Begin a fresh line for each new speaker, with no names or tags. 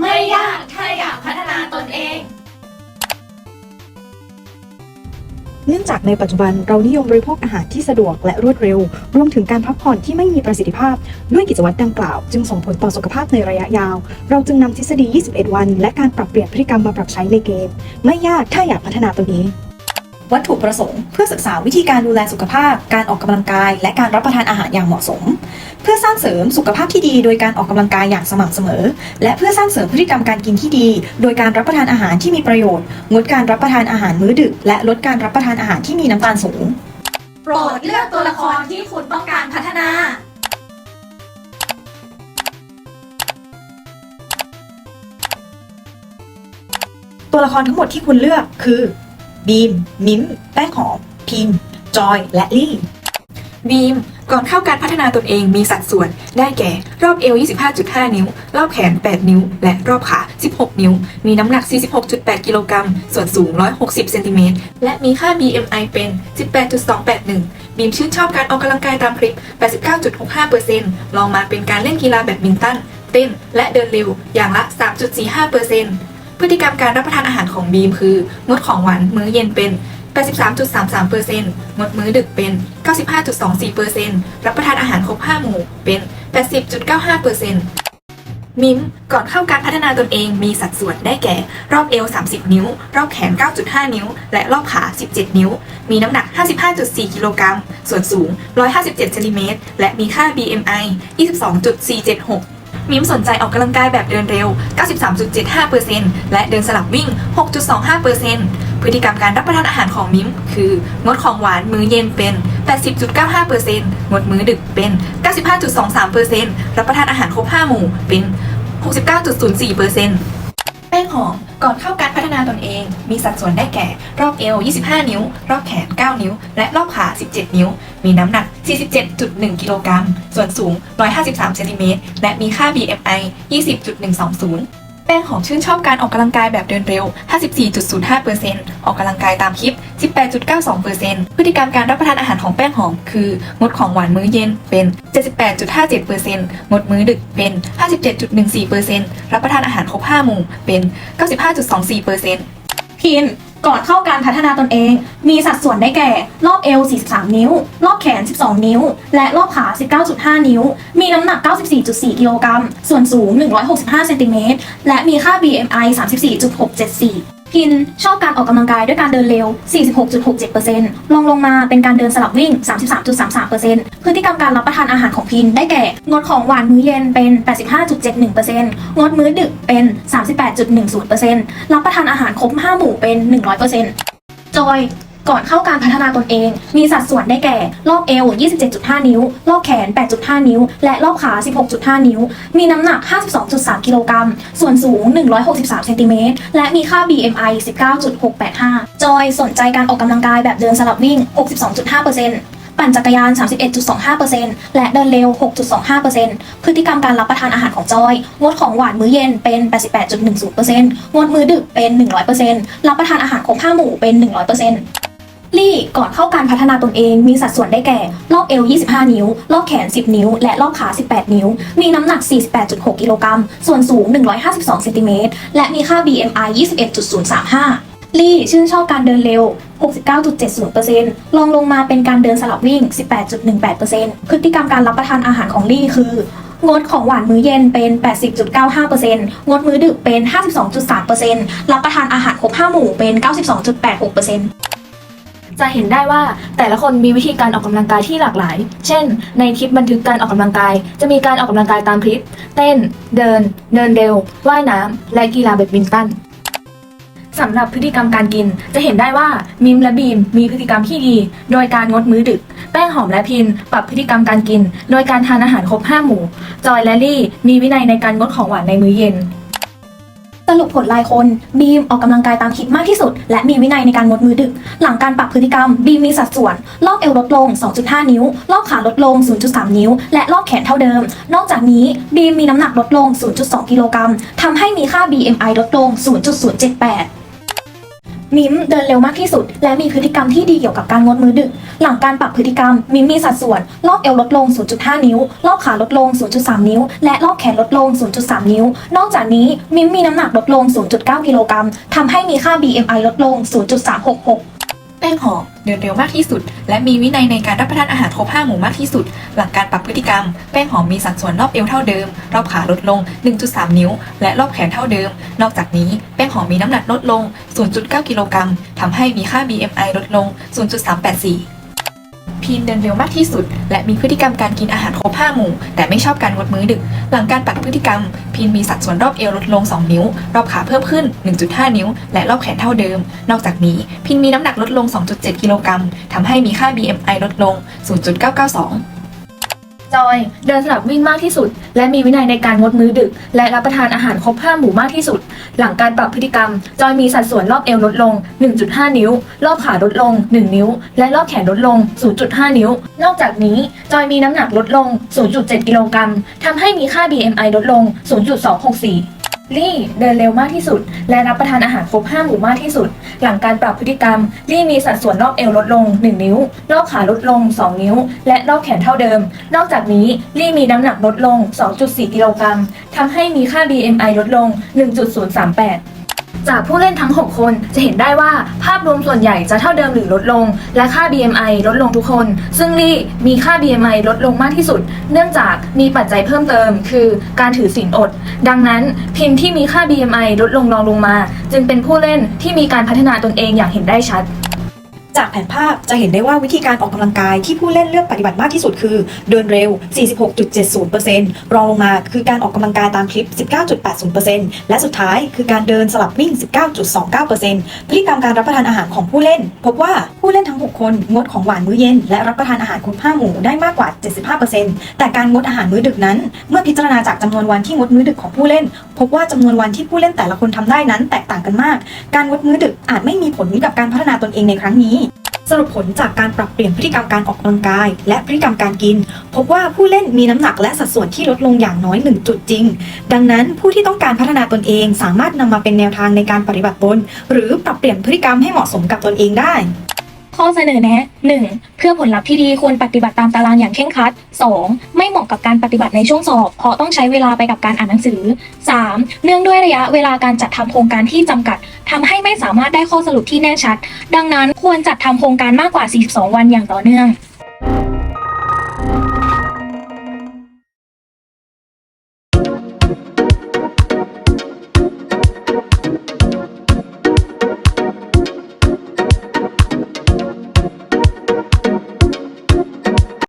ไม่ยากถ้าอยากพัฒนาตนเอง
เนื่องจากในปัจจุบันเรานิยมบริโภคอาหารที่สะดวกและรวดเร็ว รวมถึงการพักผ่อนที่ไม่มีประสิทธิภาพ ด้วยกิจวัตรดังกล่าว จึงส่งผลต่อสุขภาพในระยะยาว เราจึงนำทฤษฎี 21 วัน และการปรับเปลี่ยนพฤติกรรมมาปรับใช้ในเกม ไม่ยากถ้าอยากพัฒนาตนเอง วัตถุประสงค์ เพื่อศึกษาวิธีการดูแลสุขภาพ การออกกำลังกาย และการรับประทานอาหารอย่างเหมาะสม เพื่อสร้างเสริมสุขภาพที่ดีโดยการออกกำลังกายอย่างสม่ำเสมอ และเพื่อสร้างเสริมพฤติกรรมการกินที่ดี โดยการรับประทานอาหารที่มีประโยชน์ งดการรับประทานอาหารมื้อดึก และลดการรับประทานอาหารที่มีน้ำตาลสูง
โปรดเลือกตัวละครที่คุณต้องการพัฒนา
ตัวละครทั้งหมดที่คุณเลือกคือ บีม มิ้ม แป้งหอม พิมจอย และลี่
บีม ก่อนเข้าการพัฒนาตนเองมีสัดส่วน ได้แก่ รอบเอว 25.5 นิ้ว รอบแขน 8 นิ้ว และรอบขา 16 นิ้ว มีน้ำหนัก 46.8 กิโลกรัม ส่วนสูง 160 เซนติเมตร และมีค่า BMI เป็น 18.281 บีมชื่นชอบการออกกำลังกายตามคลิป 89.65%ลองมาเป็นการเล่นกีฬาแบดมินตัน เต้น และเดินเร็ว อย่างละ 3.45% พฤติกรรมการรับประทานอาหารของบีมคืองดของหวานมื้อเย็นเป็น 83.33%งดมื้อดึกเป็น 95.24%รับประทานอาหารครบ 5 หมู่เป็น 80.95%มิมก่อนเข้าการพัฒนาตนเองมีสัดส่วนได้แก่ รอบเอว 30 นิ้ว รอบแขน 9.5 นิ้ว และรอบขา 17 นิ้ว มีน้ำหนัก 55.4 กิโลกรัม ส่วนสูง 157เซนติเมตร และมีค่า BMI 22.476 มิมสนใจออกกำลังกายแบบเดินเร็ว 93.75%และเดินสลับวิ่ง 6.25%พฤติกรรมการรับประทานอาหารของมิมคือ งดของหวานมื้อเย็นเป็น 80.95%งดมื้อดึกเป็น 95.23%รับประทานอาหารครบ 5 หมู่เป็น 69.04%แป้งหอมก่อนเข้าการพัฒ นาตนเอง มีสัดส่วนได้แก่ รอบเอว 25 นิ้ว รอบแขน 9 นิ้ว และรอบขา 17 นิ้ว มีน้ำหนัก 47.1 กิโลกรัม ส่วนสูง 153 เซนติเมตร และมีค่า BMI 20.120แป้งหอมชื่นชอบการออกกำลังกายแบบเดินเร็ว 54.05%ออกกำลังกายตามคลิป 18.92%พฤติกรรมการรับประทานอาหารของแป้งหอม คืองดของหวานมื้อเย็นเป็น 78.57%งดมื้อดึกเป็น 57.14%รับประทานอาหารครบ5หมู่เป็น 95.24%
พิมพ์ก่อนเข้าการพัฒนาตนเอง มีสัดส่วนได้แก่ รอบเอว 43 นิ้ว รอบแขน 12 นิ้ว และรอบขา 19.5 นิ้ว มีน้ำหนัก 94.4 กิโลกรัม ส่วนสูง 165 เซนติเมตร และมีค่า BMI 34.674 พินชอบการออกกำลังกายด้วยการเดินเร็ว 46.67%ลองลงมาเป็นการเดินสลับวิ่ง 33.33%พฤติกรรมการรับประทานอาหารของพินได้แก่ งดของหวานมื้อเย็นเป็น 85.71%งดมื้อดึกเป็น 38.10%รับประทานอาหารครบ 5 หมู่เป็น 100%จอย ก่อนเข้าการพัฒนาตนเอง มีสัดส่วนได้แก่ รอบเอว 27.5 นิ้ว รอบแขน 8.5 นิ้ว และรอบขา 16.5 นิ้ว มีน้ำหนัก 52.3 กิโลกรัม ส่วนสูง 163 เซนติเมตร และมีค่า BMI 19.685 จอยสนใจการออกกำลังกายแบบเดินสลับวิ่ง 62.5%ปั่นจักรยาน 31.25%และเดินเร็ว 6.25%พฤติกรรมการรับประทานอาหารของจอย งดของหวานมื้อเย็นเป็น 88.10%งดมื้อดึกเป็น 100%รับประทานอาหารครบ5หมู่เป็น 100% ลี่ก่อนเข้าการพัฒนาตนเอง มีสัดส่วนได้แก่ รอบเอว 25 นิ้ว รอบแขน 10 นิ้ว และรอบขา 18 นิ้ว มีน้ำหนัก 48.6 กิโลกรัม ส่วนสูง 152เซนติเมตร และมีค่า BMI 21.035 ลี่ชื่นชอบการเดินเร็ว 69.70%ลองลงมาเป็นการเดินสลับวิ่ง 18.18%พฤติกรรมการรับประทานอาหารของลี่คืองดของหวานมื้อเย็นเป็น 80.95%งดมื้อดึกเป็น 52.3%รับประทานอาหารครบ5หมู่เป็น 92.86%
จะเห็นได้ว่าแต่ละคนมีวิธีการออกกำลังกายที่หลากหลาย เช่น ในคลิปบันทึกการออกกำลังกาย จะมีการออกกำลังกายตามคลิป เต้น เดิน เดินเร็ว ว่ายน้ำและกีฬาแบดมินตันสำหรับพฤติกรรมการกิน จะเห็นได้ว่ามิมและบีมมีพฤติกรรมที่ดี โดยการงดมื้อดึก แป้งหอมและพิน ปรับพฤติกรรมการกิน โดยการทานอาหารครบ 5 หมู่ จอยและลี่ มีวินัยในการงดของหวานในมื้อเย็น
รุปผลรายคนบีมออกกำลังกายตามคิดมากที่สุด และมีวินัยในการงดมือดึก หลังการปรับพฤติกรรมบีมมีสัดส่วน รอบเอวลดลง 2.5 นิ้ว รอบขาลดลง 0.3 นิ้ว และรอบแขนเท่าเดิม นอกจากนี้บีมมีน้ำหนักลดลง 0.2 กิโลกรัมทำให้มีค่า BMI ลดลง 0.078 มิมเดินเร็วมากที่สุด และมีพฤติกรรมที่ดีเกี่ยวกับการงดมือดึก หลังการปรับพฤติกรรม มิมมีสัดส่วน รอบเอวลดลง 0.5 นิ้ว รอบขาลดลง 0.3 นิ้ว และรอบแขนลดลง 0.3 นิ้ว นอกจากนี้มิมมีน้ำหนักลดลง 0.9 กิโลกรัมทำให้มีค่า BMI ลดลง 0.366
แป้งหอมเดินเร็วมากที่สุด และมีวินัยในการรับประทานอาหารครบ5หมู่มากที่สุด หลังการปรับพฤติกรรม แป้งหอมมีสัดส่วนรอบเอวเท่าเดิม รอบขาลดลง 1.3 นิ้ว และรอบแขนเท่าเดิม นอกจากนี้แป้งหอมมีน้ำหนักลดลง 0.9 กิโลกรัมทำให้มีค่า BMI ลดลง 0.384 พีนเดินเร็วมากที่สุด และมีพฤติกรรมการกินอาหารครบ5หมู่ แต่ไม่ชอบการงดมื้อดึก หลังการปรับพฤติกรรม พีนมีสัดส่วนรอบเอวลดลง 2 นิ้ว รอบขาเพิ่มขึ้น 1.5 นิ้ว และรอบแขนเท่าเดิม นอกจากนี้ พีนมีน้ำหนักลดลง 2.7 กิโลกรัมทำให้มีค่า BMI ลดลง 0.992
จอย เดินสลับวิ่งมากที่สุด และมีวินัยในการงดมื้อดึก และรับประทานอาหารครบห้าหมู่มากที่สุด หลังการปรับพฤติกรรม จอยมีสัดส่วนรอบเอวลดลง 1.5 นิ้ว รอบขาลดลง 1 นิ้ว และรอบแขนลดลง 0.5 นิ้ว นอกจากนี้ จอยมีน้ำหนักลดลง 0.7 กิโลกรัมทำให้มีค่า BMI ลดลง 0.264 ลี่เดินเร็วมากที่สุด และรับประทานอาหารครบ5หมู่มากที่สุด หลังการปรับพฤติกรรม ลี่มีสัดส่วนรอบเอวลดลง 1 นิ้ว รอบขาลดลง 2 นิ้ว และรอบแขนเท่าเดิม นอกจากนี้ลี่มีน้ำหนักลดลง 2.4 กิโลกรัมทำให้มีค่า BMI ลดลง 1.038 จากผู้เล่นทั้ง 6 คนจะเห็นได้ว่าภาพรวมส่วนใหญ่จะเท่าเดิมหรือลดลง และค่า BMI ลดลงทุกคน ซึ่งลี่มีค่า BMI ลดลงมากที่สุด เนื่องจากมีปัจจัยเพิ่มเติม คือการถือศีลอด ดังนั้นพิมพ์ที่มีค่า BMI ลดลงรองลงมา จึงเป็นผู้เล่นที่มีการพัฒนาตนเองอย่างเห็นได้ชัด
จากแผนภาพจะเห็นได้ว่าวิธีการออกกำลังกายที่ผู้เล่นเลือกปฏิบัติมากที่สุดคือ เดินเร็ว 46.70%รองลงมาคือการออกกำลังกายตามคลิป 19.80%และสุดท้ายคือการเดินสลับวิ่ง 19.29%พฤติกรรมการรับประทานอาหารของผู้เล่น พบว่าผู้เล่นทั้ง 6 คนงดของหวานมื้อเย็น และรับประทานอาหารครบ5หมู่ได้มากกว่า 75%แต่การงดอาหารมื้อดึกนั้น เมื่อพิจารณาจากจำนวนวันที่งดมื้อดึกของผู้เล่น พบว่าจำนวนวันที่ผู้เล่นแต่ละคนทำได้นั้นแตกต่างกันมาก การงดมื้อดึกอาจไม่มีผลกับการพัฒนาตนเองในครั้งนี้ สรุปผลจากการปรับเปลี่ยนพฤติกรรมการออกกำลังกาย และพฤติกรรมการกิน พบว่าผู้เล่นมีน้ำหนักและสัดส่วนที่ลดลงอย่างน้อย 1 จุดจริง ดังนั้นผู้ที่ต้องการพัฒนาตนเองสามารถนำมาเป็นแนวทางในการปฏิบัติตนหรือปรับเปลี่ยนพฤติกรรมให้เหมาะสมกับตนเองได้
ข้อเสนอแนะ 1. เพื่อผลลัพธ์ที่ดีควรปฏิบัติตามตารางอย่างเคร่งครัด 2. ไม่เหมาะกับการปฏิบัติในช่วงสอบ เพราะต้องใช้เวลาไปกับการอ่านหนังสือ 3. เนื่องด้วยระยะเวลาการจัดทำโครงการที่จำกัดทำให้ไม่สามารถได้ข้อสรุปที่แน่ชัด ดังนั้นควรจัดทำโครงการมากกว่า 42 วันอย่างต่อเนื่อง